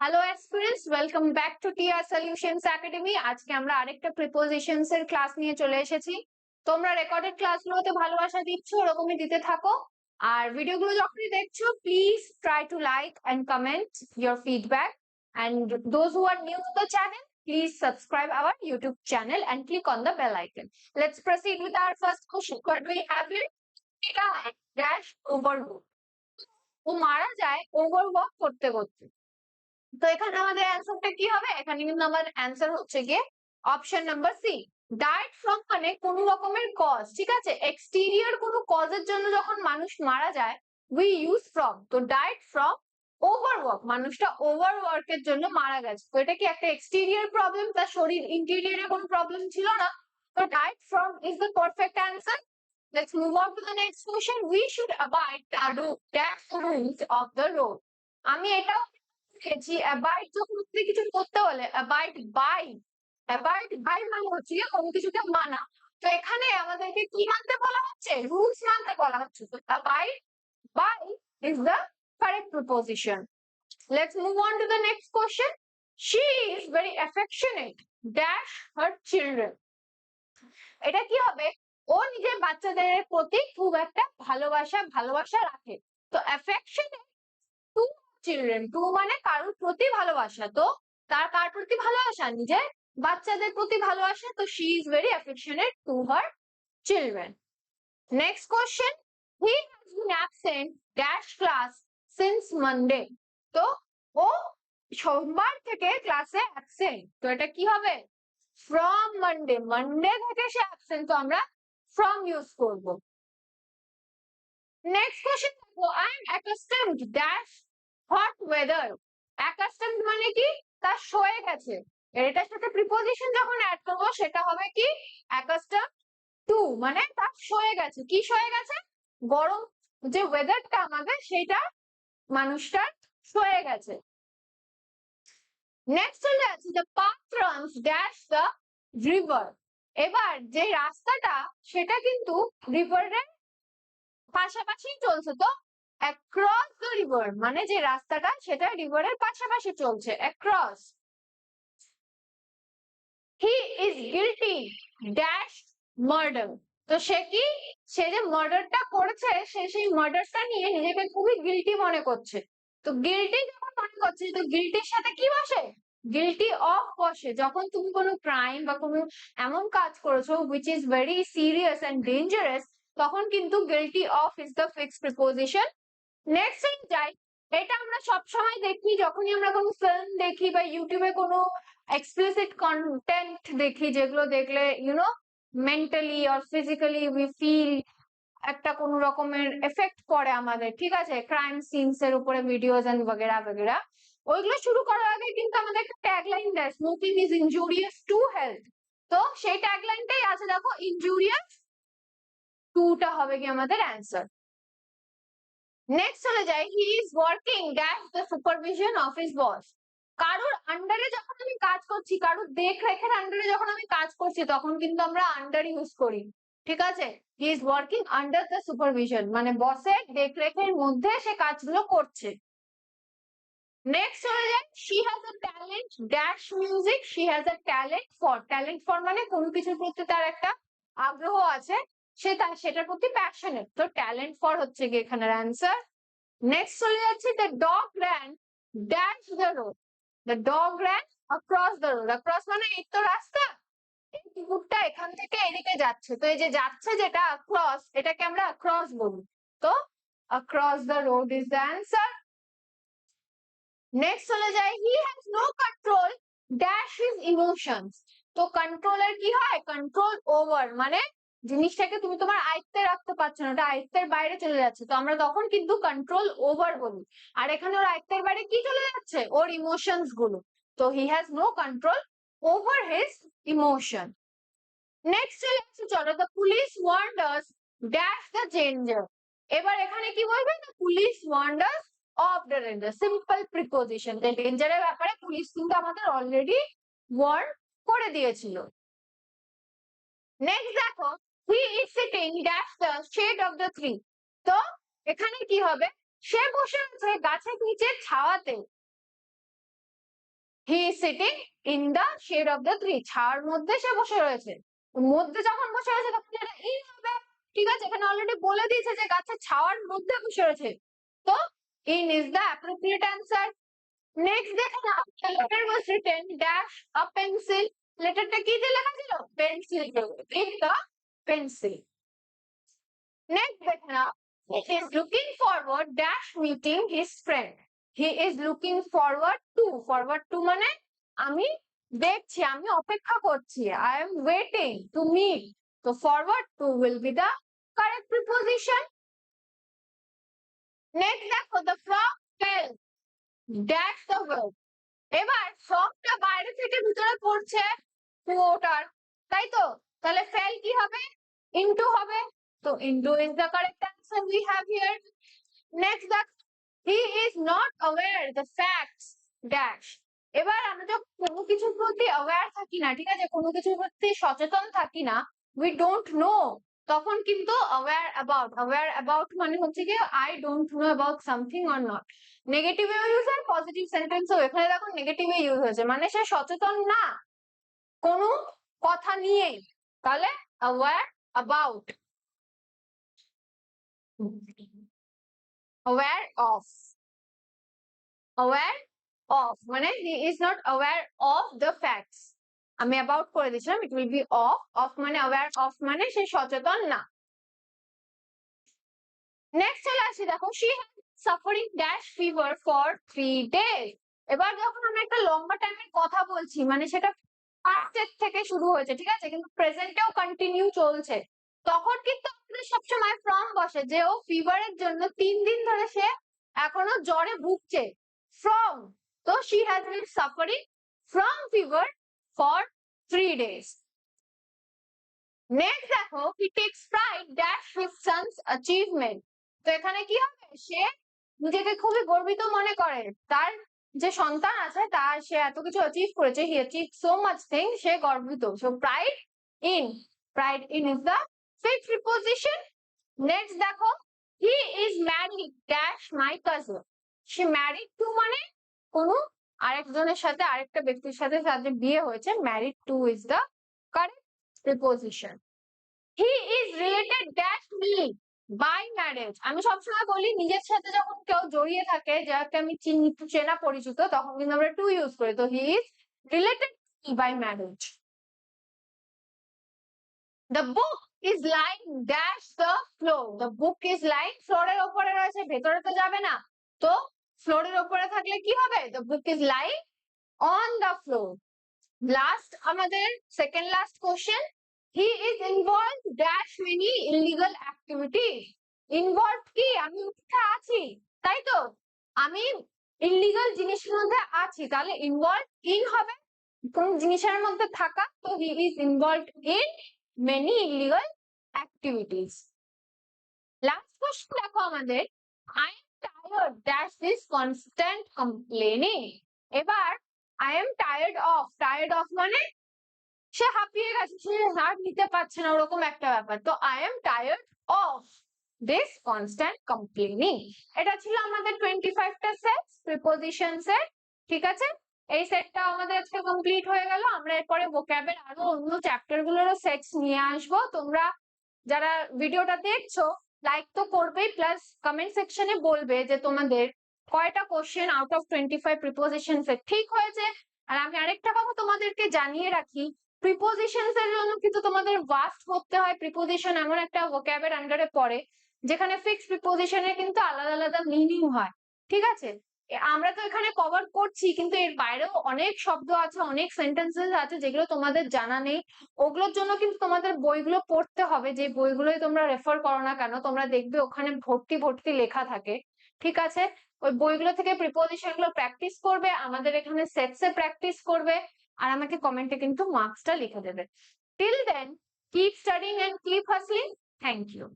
Hello aspirants welcome back to TR solutions academy আজকে আমরা আরেকটা প্রিপোজিশনস এর ক্লাস নিয়ে চলে এসেছি। তোমরা রেকর্ডেড ক্লাসগুলোতে ভালোবাসা দিচ্ছ, ওরকমই দিতে থাকো। আর ভিডিওগুলো যখনই দেখছ please try to like and comment your feedback those who are new to the channel, please subscribe our youtube channel and click on the bell icon. Let's proceed with our first question. What we have here? Dash, overwork. ও মারা যায় overwork করতে করতে। তো এখানে আমাদের অ্যান্সারটা কি হবে? এখানে কিন্তু আমাদের অ্যান্সার হচ্ছে গিয়ে option number C died from মানে কোন রকমের কজ ঠিক আছে? এক্সটেরিয়র কোনো কজের জন্য যখন মানুষ মারা যায় উই ইউজ ফ্রম তো ডায়েট ফ্রম ওভারওয়ার্ক মানুষটা ওভারওয়ার্ক এর জন্য মারা গেছে। তো এটা কি একটা এক্সটেরিয়র প্রবলেম তার শরীর ইন্টেরিয়রে কোনো প্রবলেম ছিল না? তো died from is the perfect answer Let's move on to the next question. We should abide the tax rules of road. আমি এটাও শিখেছি অ্যাবাইড যখন কিছু করতে হলে অ্যাবাইড বাই অ্যাবাইড বাই মানে হচ্ছে গিয়ে কোনো কিছুকে মানা। তো এখানে আমাদেরকে কি মানতে বলা হচ্ছে? রুলস মানতে বলা হচ্ছে। তো abide by is the correct preposition let's move on to the next question she is very affectionate dash her children এটা কি হবে? ও নিজের বাচ্চাদের প্রতি খুব একটা ভালোবাসা ভালোবাসা রাখে। তো অ্যাফেকশন টু চিলড্রেন টু মানে কারোর প্রতি ভালোবাসা। তো তার, কার প্রতি ভালোবাসা? নিজের বাচ্চাদের প্রতি ভালোবাসা। তো she is very affectionate to her children next question he has been absent dash class since Monday তো ও সোমবার থেকে ক্লাসে অ্যাবসেন্ট তো এটা কি হবে? ফ্রম মানডে মানডে থেকে সে অ্যাবসেন্ট তো আমরা ফ্রম ইউজ করব। নেক্সট কোশ্চেন দেখো। I am accustomed dash hot weather accustomed মানে কি? তার সয়ে গেছে। এটার সাথে প্রিপোজিশন যখন অ্যাড করব, সেটা হবে কি? অ্যাকাস্টম টু মানে তার সয়ে গেছে। কি সয়ে গেছে? গরম যে ওয়েদারটা আমাদের, সেটা মানুষটার সয়ে গেছে। নেক্সট চলে আছে the path runs dash the river এবার যে রাস্তাটা, সেটা কিন্তু রিভারের পাশাপাশি চলছে। তো অ্যাক্রস দ্য রিভার মানে যে রাস্তাটা, সেটা রিভারের পাশাপাশি চলছে। Across he is guilty dash murder তো সে কি? সে যে মার্ডারটা করেছে, সে সেই মার্ডারটা নিয়ে নিজেকে খুবই গিলটি মনে করছে। তো গিলটি যখন মনে করছে, তো গিলটির সাথে কি বসে? গিলটি অফ বসে। যখন তুমি কোনো ক্রাইম বা কোনো এমন কাজ করেছ which is very serious and dangerous তখন কিন্তু guilty of is the fix preposition next যাই, এটা আমরা সবসময় দেখি, যখনই আমরা কোনো ফিল্ম দেখি বা ইউটিউবে কোনো এক্সপ্লিসিট কন্টেন্ট দেখি, যেগুলো দেখলে you know mentally or physically we feel একটা কোন রকমের এফেক্ট পড়ে আমাদের, ঠিক আছে? ক্রাইম সিনস এর উপরে ভিডিওস এন্ড বগেরা বগেরা ওইগুলো শুরু করার আগে কিন্তু আমাদের একটা ট্যাগলাইন দেয় smoking is injurious to health তো সেই ট্যাগলাইনটাই আছে, দেখো ইনজুরিয়াস টুটা হবে কি আমাদের অ্যান্সার নেক্সট চলে যাই he is working dash the supervision of his boss কারোর আন্ডারে যখন আমি কাজ করছি, কারোর দেখ রেখের আন্ডারে যখন আমি কাজ করছি, তখন কিন্তু আমরা আন্ডার ইউজ করি। ঠিক আছে? He is working under the supervision মানে বসের দেখ রেখের মধ্যে সে কাজগুলো করছে। নেক্সট চলে যায় she has a talent dash music she has a talent for talent for মানে কোনো কিছুর প্রতি তার একটা আগ্রহ আছে। সে তার সেটার প্রতি প্যাশনেট তো ট্যালেন্ট ফর হচ্ছে কি এখানের অ্যান্সার নেক্সট চলে যাচ্ছে the dog ran dash the road the dog ran across the road across মানে এই তো রাস্তা? এই কুকুরটা এখান থেকে এদিকে যাচ্ছে। তো এই যে যাচ্ছে যেটা অক্রস এটাকে আমরা অক্রস বলি। তো across the road is the answer next চলে যায় he has no control dash his emotions তো কন্ট্রোলের কি হয়? কন্ট্রোল ওভার মানে জিনিসটাকে তুমি তোমার আয়ত্তে রাখতে পারছ না, ওটা আয়ত্তের বাইরে চলে যাচ্ছে। তো আমরা তখন কিন্তু কন্ট্রোল ওভার বলি। আর এখানে ওর আয়ত্তের বাইরে কি চলে যাচ্ছে? ওর ইমোশনসগুলো। তো he has no control over his emotion next চলে যাচ্ছে চলো the police wonders dash the danger এবার এখানে কি বলবে? The police wonders of the danger simple preposition ডেঞ্জারের ব্যাপারে পুলিশ কিন্তু আমাদের অলরেডি ওয়ার্ন করে দিয়েছিল। নেক্সট দেখো he is sitting dash the shade of the tree তো এখানে কি হবে? সে বসে আছে গাছের নিচে ছাওয়াতে he is sitting in the shade of the tree ছাওয়ার মধ্যে সে বসে রয়েছে। মধ্যে যখন বসে রয়েছে, তখন এটা ইন হবে। ঠিক আছে, এখানে অলরেডি বলে দিয়েছে যে গাছের ছাওয়ার মধ্যে বসে রয়েছে। তো in is the appropriate answer next দেখে না letter was written dash a pencil লেটারটা কি দিয়ে লেখা ছিল? পেন্সিল ইন দ্য নেক্সট দেখে না he is looking forward dash meeting his friend he is looking forward to forward to মানে আমি দেখছি আমি অপেক্ষা করছি i am waiting to meet so forward to will be the correct preposition next দেখো the frog fell dash the well এবার ফ্রগটা বাইরে থেকে ভিতরে পড়ছে কুয়োটার তাই তো তাহলে ফেল কি হবে ইনটু হবে। তো into is the correct answer we have here next the he is not aware the facts dash এবার আমরা তো কোনো কিছুর প্রতি অ্যাওয়্যার থাকি না, ঠিক আছে? কোনো কিছুর প্রতি সচেতন থাকি না উই ডোন্ট নো তখন কিন্তু অ্যাওয়্যার অ্যাবাউট অ্যাওয়্যার অ্যাবাউট মানে হচ্ছে কি I don't know about something or not negative use R positive সেন্টেন্সও এখানে দেখো নেগেটিভ ইউজ হয়েছে মানে সে সচেতন না। কোনো কথা নিয়ে তাহলে aware about aware of aware of মানে he is not aware of the facts আমি about করে দিয়েছিলাম it will be of of মানে aware of মানে সে সচেতন না নেক্সট চলে আসি দেখো she has suffering dash fever for three days এবার যখন আমরা একটা লম্বা টাইমের কথা বলছি মানে সেটা পাস্টের থেকে শুরু হয়েছে, ঠিক আছে? কিন্তু প্রেজেন্টেও কন্টিনিউ চলছে। তখন কিন্তু আমাদের সবসময় ফ্রম বসে যে ও ফিভারের জন্য তিন দিন ধরে সে এখনও জ্বরে ভুগছে। ফ্রম তো she has been suffering from fever for three days next দেখো he takes pride dash his son's achievement তো এখানে কি হবে? সে নিজেকে খুবই গর্বিত মনে করে। তার যে সন্তান আছে, তার সে এত কিছু অ্যাচিভ করেছে he achieve so much thing সে গর্বিত। So pride in pride in is the fifth preposition next দেখো he is married dash my cousin say married to মানে কোনো আরেকজনের সাথে, আরেকটা ব্যক্তির সাথে তাদের বিয়ে হয়েছে married to is the correct preposition he is related dash me by marriage আমি সবসময় বলি, নিজের সাথে যখন কেউ জড়িয়ে থাকে, যাকে আমি চিনি, চেনা পরিচিত, তখন কিন্তু আমরা টু ইউজ করি। তো he is related by marriage the book is lying dash the floor the book is lying ফ্লোরের ওপরে রয়েছে, ভেতরে তো যাবে না। তো ফ্লোরের ওপরে থাকলে কি হবে? The book is lying on the floor last আমাদের second last question he is involve dash many illegal activity involve কি? আমি উঠে আছি, তাই তো? আমি ইলিগাল জিনিসের মধ্যে আছি, তাহলে ইনভলভ ইন হবে? কোন জিনিসের মধ্যে থাকা? তো he is involve in many illegal activities last question দেখো আমাদের. I am tired dash this constant complaining এবার I am tired of tired of মানে সে হাঁপিয়ে গেছে, সে আর নিতে পারছে না, ওরকম একটা ব্যাপার। তো I am tired of this constant complaining এটা ছিল আমাদের টোয়েন্টি ফাইভটা সেট প্রিপোজিশনস এর ঠিক আছে? এই সেটটা আমাদের আজকে কমপ্লিট হয়ে গেল। আমরা এরপরে ভোক্যাবের আরও অন্য চ্যাপ্টার গুলোরও সেটস নিয়ে আসব। তোমরা যারা ভিডিওটা দেখছ লাইক তো করবেই প্লাস কমেন্ট সেকশনে বলবে যে তোমাদের কয়টা question out of twenty five preposition এর ঠিক হয়েছে। আর আমি আরেকটা কথা তোমাদেরকে জানিয়ে রাখি প্রিপোজিশনস এর জন্য কিন্তু তোমাদের ভাস্ট করতে হয়। প্রিপোজিশন এমন একটা ভোক্যাবের আন্ডারে পড়ে, যেখানে ফিক্স প্রিপোজিশনের কিন্তু আলাদা আলাদা মিনিং হয়। ঠিক আছে? আমরা তো এখানে কভার করছি, কিন্তু এর বাইরেও অনেক শব্দ আছে, অনেক সেন্টেন্সেস আছে, যেগুলো তোমাদের জানা নেই। ওগুলোর জন্য কিন্তু তোমাদের বইগুলো পড়তে হবে। যে বইগুলোই তোমরা রেফার করো না কেন, তোমরা দেখবে ওখানে ভর্তি ভর্তি লেখা থাকে। ঠিক আছে? ওই বইগুলো থেকে প্রিপোজিশনগুলো প্র্যাকটিস করবে, আমাদের এখানে সেটস প্র্যাকটিস করবে। আর আমাকে কমেন্টে কিন্তু মার্কসটা লিখে দেবে। Till then keep studying and keep hustling thank you